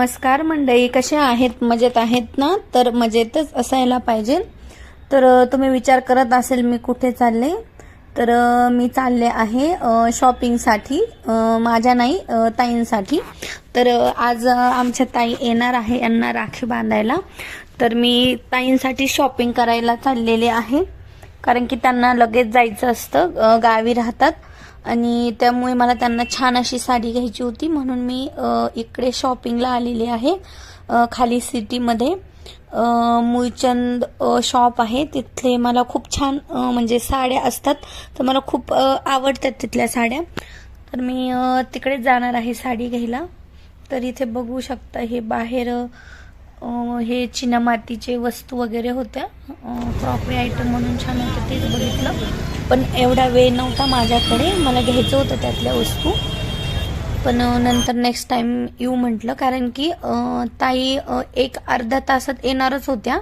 नमस्कार मंडळी कसे आहेत? मजेत आहेत ना? तर मजेतच असायला पाहिजे. तर तुम्ही विचार करत असेल मी कुठे चालले? तर मी चालले आहे शॉपिंगसाठी माझ्या नाही ताईंसाठी. तर आज आमच्या ताई येणार आहे यांना राखी बांधायला. तर मी ताईंसाठी शॉपिंग करायला चाललेले आहे. कारण की त्यांना लगेच जायचं असतं गावी राहतात. आणि त्यामुळे मला त्यांना छान अशी साडी घ्यायची होती. म्हणून मी इकडे शॉपिंगला आलेली आहे खाली सिटीमध्ये. अ, मूळचंद शॉप आहे. तिथले मला खूप छान म्हणजे साड्या असतात. तर मला खूप आवडतात तिथल्या साड्या. तर मी तिकडे जाणार आहे साडी घ्यायला. तर इथे बघू शकता हे बाहेर हे चिनामातीचे वस्तू वगैरे होत्या. क्रॉकरी आयटम म्हणून छान होतं तेच बघितलं. पण एवढा वेळ नव्हता माझ्याकडे. मला घ्यायचं होतं त्यातल्या वस्तू. पण नंतर नेक्स्ट टाइम येऊ म्हटलं. कारण की ताई एक अर्धा तासात येणारच होत्या.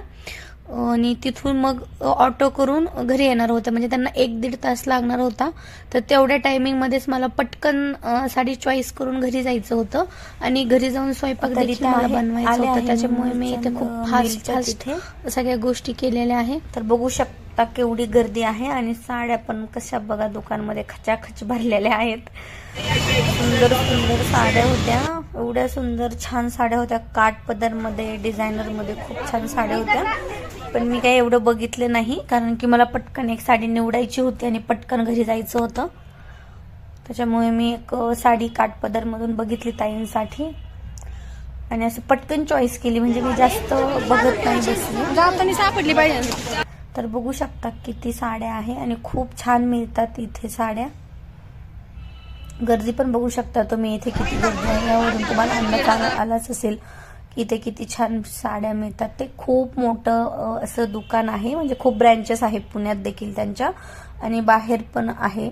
आणि तिथून मग ऑटो करून घरी येणार होत्या. म्हणजे त्यांना एक दीड तास लागणार होता. तर तेवढ्या टायमिंगमध्येच मला पटकन साडी चॉईस करून घरी जायचं होतं. आणि घरी जाऊन स्वयंपाक बनवायचं होतं. त्याच्यामुळे मी इथे खूप फास्ट फास्ट. सगळ्या गोष्टी केलेल्या आहे. तर बघू शकता केवढी गर्दी आहे आणि साड्या पण कशा बघा दुकानमध्ये खचाखच भरलेल्या आहेत. सुंदर सुंदर साड्या होत्या. एवढ्या सुंदर छान साड्या होत्या. काठ पदरमध्ये डिझायनरमध्ये खूप छान साड्या होत्या. पण मी काही एवढं बघितलं नाही कारण की मला पटकन एक साडी निवडायची होती आणि पटकन घरी जायचं होतं. त्याच्यामुळे मी एक साडी काठपदरमधून बघितली ताईंसाठी. आणि असं पटकन चॉईस केली म्हणजे मी जास्त बघत नाही बसली. सापडली पाहिजे. तर बघू शकता किती साड्या आहे आणि खूप छान मिळतात इथे साड्या. गर्दी पण बघू शकता तुम्ही इथे किती गर्दी आहे. यावरून तुम्हाला अंदाज आला- आलाच असेल की इथे किती छान साड्या मिळतात. ते खूप मोठं असं दुकान आहे. म्हणजे खूप ब्रँचेस आहे पुण्यात देखील त्यांच्या आणि बाहेर पण आहे.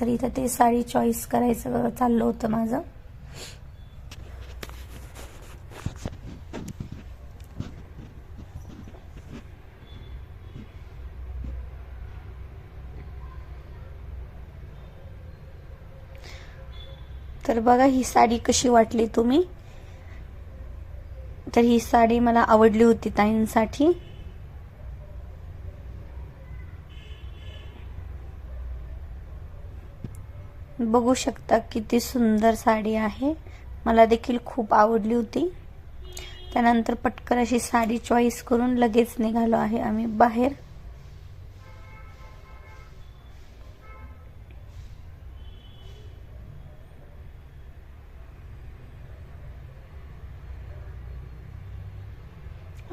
तर इथं ते साडी चॉईस करायचं चाललं होतं माझं. तर बघा ही साडी कशी वाटली तुम्ही? तर ही साडी मला आवडली होती ताईंसाठी. बघू शकता किती सुंदर साडी आहे. मला देखील खूप आवडली होती. त्यानंतर पटकन अशी साडी चॉईस करून लगेच निघालो आहे आम्ही बाहेर.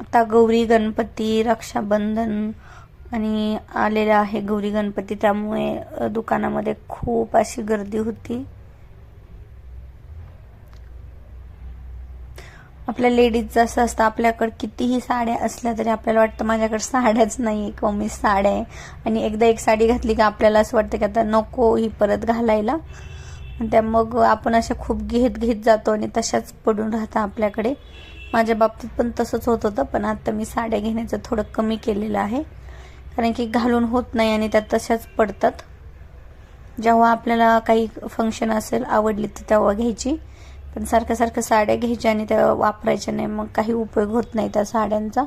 आता गौरी गणपती रक्षाबंधन आणि आलेलं आहे गौरी गणपती. त्यामुळे दुकानामध्ये खूप अशी गर्दी होती. आपल्या लेडीज असं असतं आपल्याकडे कितीही साड्या असल्या तरी आपल्याला वाटतं माझ्याकडे साड्याच नाही कमी साड्या आहे. आणि एकदा एक साडी घातली की आपल्याला असं वाटतं की आता नको ही परत घालायला. त्या मग आपण अशा खूप घेत घेत जातो आणि तशाच पडून राहतात आपल्याकडे. माझ्या बाबतीत पण तसंच होत होतं पण आता मी साड्या घेण्याचं थोडं कमी केलेलं आहे. कारण की घालून होत नाही आणि त्या तशाच पडतात. जेव्हा आपल्याला काही फंक्शन असेल आवडली तर तेव्हा घ्यायची. पण सारखं सारखं साड्या घ्यायच्या आणि त्या वापरायच्या नाही मग काही उपयोग होत नाही त्या साड्यांचा.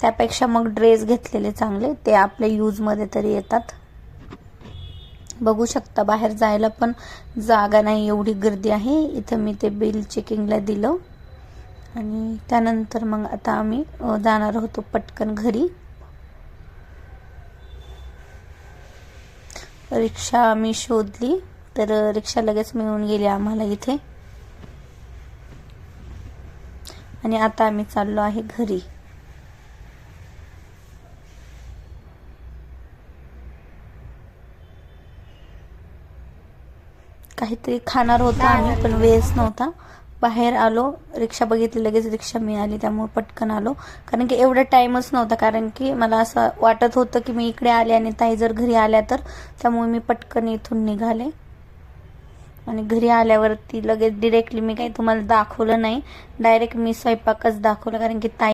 त्यापेक्षा मग ड्रेस घेतलेले चांगले ते आपल्या यूजमध्ये तरी येतात. बघू शकता बाहेर जायला पण जागा नाही एवढी गर्दी आहे. इथं मी ते बिल चेकिंगला दिलं. आणि त्यानंतर मग आता आम्ही जाणार होतो पटकन घरी. रिक्षा आम्ही शोधली तर रिक्षा लगेच मिळून गेली आम्हाला इथे. आणि आता आम्ही चाललो आहे घरी. काहीतरी खाणार होतो आम्ही पण वेळच नव्हता. बाहेर आलो रिक्षा बघितली लगेच रिक्षा मिळाली त्यामुळे पटकन आलो. कारण की एवढा टाइमच नव्हता कारण की मला असं वाटत होतं की मी इकडे आले आणि ताई जर घरी आल्या तर त्यामुळे मी पटकन इथून निघाले. आणि घरी आल्यावरती लगेच डिरेक्टली मी काही तुम्हाला दाखवलं नाही. डायरेक्ट मी स्वयंपाकच दाखवलं कारण की ताई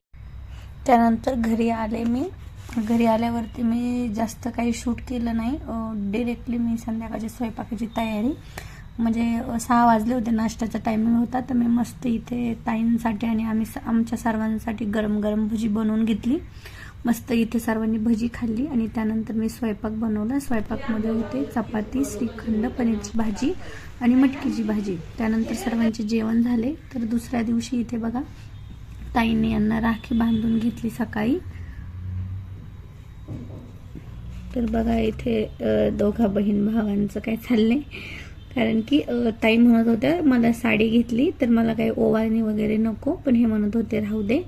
त्यानंतर घरी आले मी. घरी आल्यावरती मी जास्त काही शूट केलं नाही. डिरेक्टली मी संध्याकाळची स्वयंपाकाची तयारी. म्हणजे सहा वाजले होते नाश्त्याचा टायमिंग होता तर मी मस्त इथे ताईंसाठी आणि आम्ही स- आमच्या सर्वांसाठी गरम गरम भजी बनवून घेतली. मस्त इथे सर्वांनी भजी खाल्ली आणि त्यानंतर मी स्वयंपाक बनवला. स्वयंपाकमध्ये होते चपाती श्रीखंड पनीरची भाजी आणि मटकीची भाजी. त्यानंतर सर्वांचे जेवण झाले. तर दुसऱ्या दिवशी इथे बघा ताईंनी यांना राखी बांधून घेतली सकाळी. तर बघा इथे दोघा बहीण भावांचं काय चाललंय. कारण की ताई म्हणत होत्या मला साडी घेतली तर मला काही ओवाळणी वगैरे नको पण हे म्हणत होते राहू दे.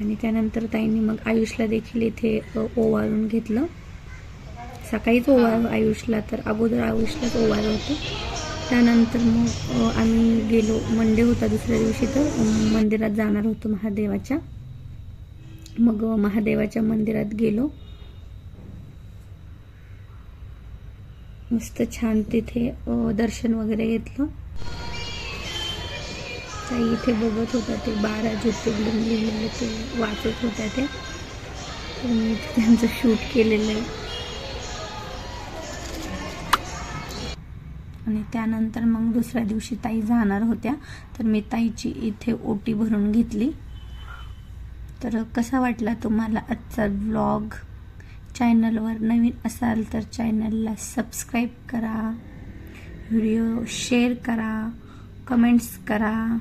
आणि त्यानंतर ताईंनी मग आयुषला देखील इथे ओवाळून घेतलं. सकाळीच ओवाळ आयुषला तर अगोदर आयुषलाच ओवाळलं होतं. त्यानंतर मग आम्ही गेलो मंडे होता दुसऱ्या दिवशी तर मंदिरात जाणार होतो महादेवाच्या. मग महादेवाच्या मंदिरात गेलो. मस्त छान तिथे दर्शन वगैरे घेतलं. ताई इथे बघत होता ते बारा ज्योतिर्लिंग लिहिलेले ते वाचत होत्या ते. मी इथे त्यांचं शूट केलेलं आहे आणि त्यानंतर मग दुसऱ्या दिवशी ताई जाणार होत्या तर मी ताईची इथे ओटी भरून घेतली. तर कसा वाटला तुम्हाला आजचा व्लॉग चॅनलवर नवीन असाल तर चॅनलला सबस्क्राईब करा. व्हिडिओ शेअर करा. कमेंट्स करा.